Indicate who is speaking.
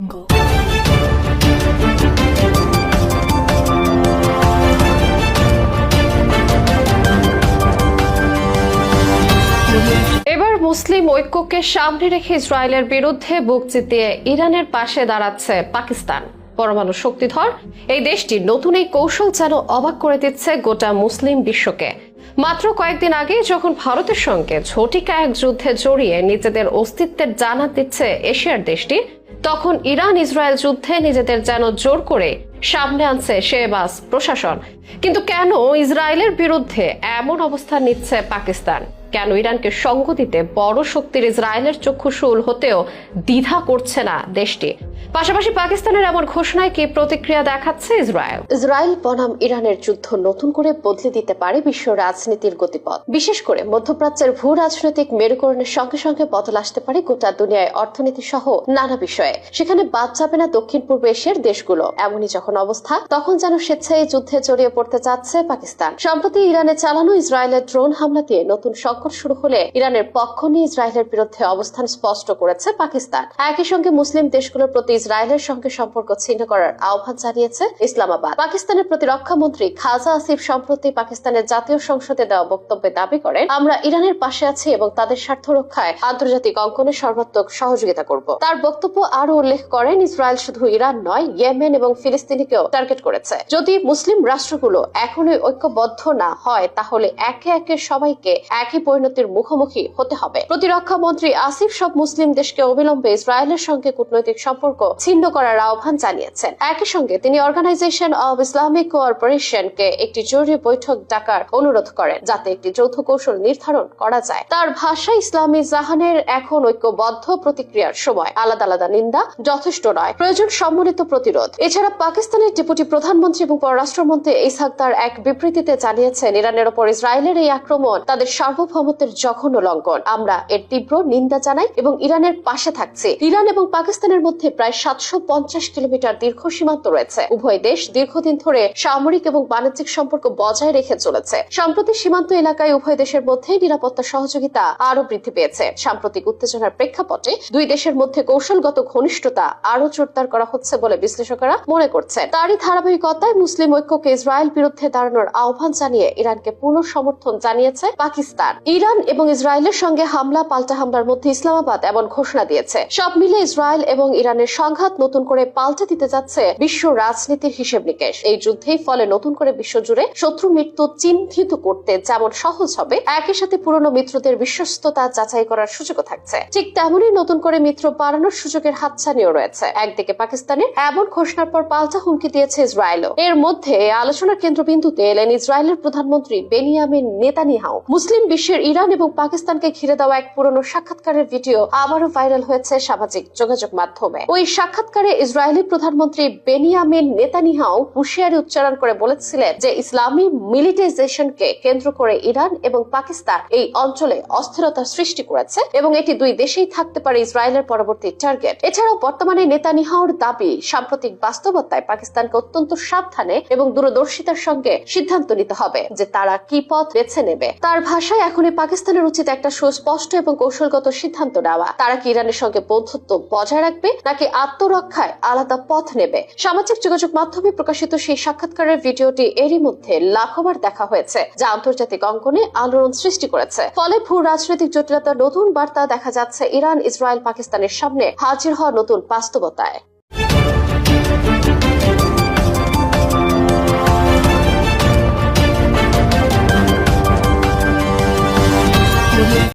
Speaker 1: এবার মুসলিম ঐক্যকে সামনে রেখে ইসরায়েলের বিরুদ্ধে বুক জিতিয়ে ইরানের পাশে দাঁড়াচ্ছে পাকিস্তান পরমাণু শক্তিধর এই দেশটির নতুন এই কৌশল যেন অবাক করে দিচ্ছে গোটা মুসলিম বিশ্বকে মাত্র কয়েকদিন আগে যখন ভারতের সঙ্গে ঝটিকা এক যুদ্ধে জড়িয়ে নিজেদের অস্তিত্বের জানা দিচ্ছে এশিয়ার দেশটি তখন ইরান ইসরায়েল যুদ্ধে নিজেদের যেন জোর করে সামনে আনছে শেবাস প্রশাসন কিন্তু কেন ইসরায়েলের বিরুদ্ধে এমন অবস্থান নিচ্ছে পাকিস্তান কেন ইরানকে সঙ্গ দিতে বড় শক্তির ইসরায়েলের চক্ষুশূল হতেও দ্বিধা করছে না দেশটি পাশাপাশি পাকিস্তানের এমন ঘোষণায় কি প্রতিক্রিয়া দেখাচ্ছে ইসরায়েল
Speaker 2: ইসরায়েল বনাম ইরানের যুদ্ধ নতুন করে বদলে দিতে পারে বিশ্ব রাজনীতির গতিপথ বিশেষ করে মধ্যপ্রাচ্যের ভূ রাজনৈতিক মেরুকরণের সঙ্গে সঙ্গে বদল আসতে পারে গোটা দুনিয়ায় অর্থনীতি সহ নানা বিষয়ে সেখানে বাদ যাবে না দক্ষিণ পূর্ব এশিয়ার দেশগুলো এমনই যখন অবস্থা তখন যেন স্বেচ্ছায় যুদ্ধে জড়িয়ে পড়তে চাচ্ছে পাকিস্তান সম্প্রতি ইরানে চালানো ইসরায়েলের ড্রোন হামলা দিয়ে নতুন সংকট শুরু হলে ইরানের পক্ষ নিয়ে ইসরায়েলের বিরুদ্ধে অবস্থান স্পষ্ট করেছে পাকিস্তান একই সঙ্গে মুসলিম দেশগুলোর প্রতি ইসরায়েলের সঙ্গে সম্পর্ক ছিন্ন করার আহ্বান জানিয়েছে ইসলামাবাদ পাকিস্তানের প্রতিরক্ষা মন্ত্রী খাজা আসিফ সম্প্রতি পাকিস্তানের জাতীয় সংসদে দেওয়া বক্তব্যে দাবি করেন আমরা ইরানের পাশে আছি এবং তাদের স্বার্থ রক্ষায় আন্তর্জাতিক অঙ্কনে সর্বাত্মক সহযোগিতা করব তার বক্তব্য আরো উল্লেখ করেন ইসরায়েল শুধু ইরান নয় ইয়েমেন এবং ফিলিস্তিনিকেও টার্গেট করেছে যদি মুসলিম রাষ্ট্রগুলো এখনই ঐক্যবদ্ধ না হয় তাহলে একে একে সবাইকে একই পরিণতির মুখোমুখি হতে হবে প্রতিরক্ষা মন্ত্রী আসিফ সব মুসলিম দেশকে অবিলম্বে ইসরায়েলের সঙ্গে কূটনৈতিক সম্পর্ক ছিন্ন করার আহ্বান জানিয়েছেন একই সঙ্গে তিনি অর্গানাইজেশন অব ইসলামিক কোঅপারেশন কে একটি জরুরি বৈঠক ডাকার অনুরোধ করেন যাতে একটি যৌথ কৌশল নির্ধারণ করা যায় তার ভাষা ইসলামী জাহানের এখন ঐক্যবদ্ধ প্রতিক্রিয়ার সময় আলাদা আলাদা নিন্দা যথেষ্ট নয় প্রয়োজন সম্মিলিত প্রতিরোধ এছাড়া পাকিস্তানের ডেপুটি প্রধানমন্ত্রী এবং পররাষ্ট্রমন্ত্রী ইসাক তার এক বিবৃতিতে জানিয়েছেন ইরানের ওপর ইসরায়েলের এই আক্রমণ তাদের সার্বভৌমত্বের জঘন্য লঙ্ঘন আমরা এর তীব্র নিন্দা জানাই এবং ইরানের পাশে থাকছি ইরান এবং পাকিস্তানের মধ্যে প্রায় সাতশো কিলোমিটার দীর্ঘ সীমান্ত রয়েছে উভয় দেশ দীর্ঘদিন ধরে সামরিক এবং বাণিজ্যিক সম্পর্ক বজায় রেখে চলেছে সম্প্রতি সীমান্ত এলাকায় উভয় দেশের মধ্যে নিরাপত্তা সহযোগিতা আরও বৃদ্ধি পেয়েছে সাম্প্রতিক উত্তেজনার প্রেক্ষাপটে দুই দেশের মধ্যে কৌশলগত ঘনিষ্ঠতা আরও জোরদার করা হচ্ছে বলে বিশ্লেষকরা মনে করছে তারই ধারাবাহিকতায় মুসলিম ঐক্যকে ইসরায়েল বিরুদ্ধে দাঁড়ানোর আহ্বান জানিয়ে ইরানকে পূর্ণ সমর্থন জানিয়েছে পাকিস্তান ইরান এবং ইসরায়েলের সঙ্গে হামলা পাল্টা হামলার মধ্যে ইসলামাবাদ এমন ঘোষণা দিয়েছে সব মিলে ইসরায়েল এবং ইরানের সংঘাত নতুন করে পাল্টে দিতে যাচ্ছে বিশ্ব রাজনীতির হিসেব নিকেশ এই যুদ্ধেই ফলে নতুন করে বিশ্বজুড়ে শত্রু মৃত্যু চিহ্নিত করতে যেমন সহজ হবে একই সাথে পুরনো মিত্রদের বিশ্বস্ততা যাচাই করার সুযোগও থাকছে ঠিক তেমনই নতুন করে মিত্র বাড়ানোর সুযোগের হাতছানিও রয়েছে একদিকে পাকিস্তানের এমন ঘোষণার পর পাল্টা হুমকি দিয়েছে ইসরায়েলও এর মধ্যে আলোচনার কেন্দ্রবিন্দুতে এলেন ইসরায়েলের প্রধানমন্ত্রী বেনিয়ামিন নেতানিয়াহু মুসলিম বিশ্বের ইরান এবং পাকিস্তানকে ঘিরে দেওয়া এক পুরনো সাক্ষাৎকারের ভিডিও আবারও ভাইরাল হয়েছে সামাজিক যোগাযোগ মাধ্যমে ওই সাক্ষাৎকারে ইসরায়েলি প্রধানমন্ত্রী বেনিয়ামিন নেতানিহাও হুশিয়ারি উচ্চারণ করে বলেছিলেন যে ইসলামী মিলিটাইজেশনকে কেন্দ্র করে ইরান এবং পাকিস্তান এই অঞ্চলে অস্থিরতা সৃষ্টি করেছে এবং এটি দুই দেশেই থাকতে পারে ইসরায়েলের পরবর্তী টার্গেট এছাড়াও বর্তমানে নেতানিহাওর দাবি সাম্প্রতিক বাস্তবতায় পাকিস্তানকে অত্যন্ত সাবধানে এবং দূরদর্শিতার সঙ্গে সিদ্ধান্ত নিতে হবে যে তারা কি পথ বেছে নেবে তার ভাষায় এখনই পাকিস্তানের উচিত একটা সুস্পষ্ট এবং কৌশলগত সিদ্ধান্ত নেওয়া তারা কি ইরানের সঙ্গে বন্ধুত্ব বজায় রাখবে নাকি আত্মরক্ষায় আলাদা পথ নেবে সামাজিক যোগাযোগ মাধ্যমে প্রকাশিত সেই সাক্ষাৎকারের ভিডিওটি এরই মধ্যে লাখবার দেখা হয়েছে যা আন্তর্জাতিক অঙ্গনে আলোড়ন সৃষ্টি করেছে ফলে ভূ রাজনৈতিক জটিলতার নতুন বার্তা দেখা যাচ্ছে ইরান ইসরায়েল পাকিস্তানের সামনে হাজির হওয়া নতুন বাস্তবতায়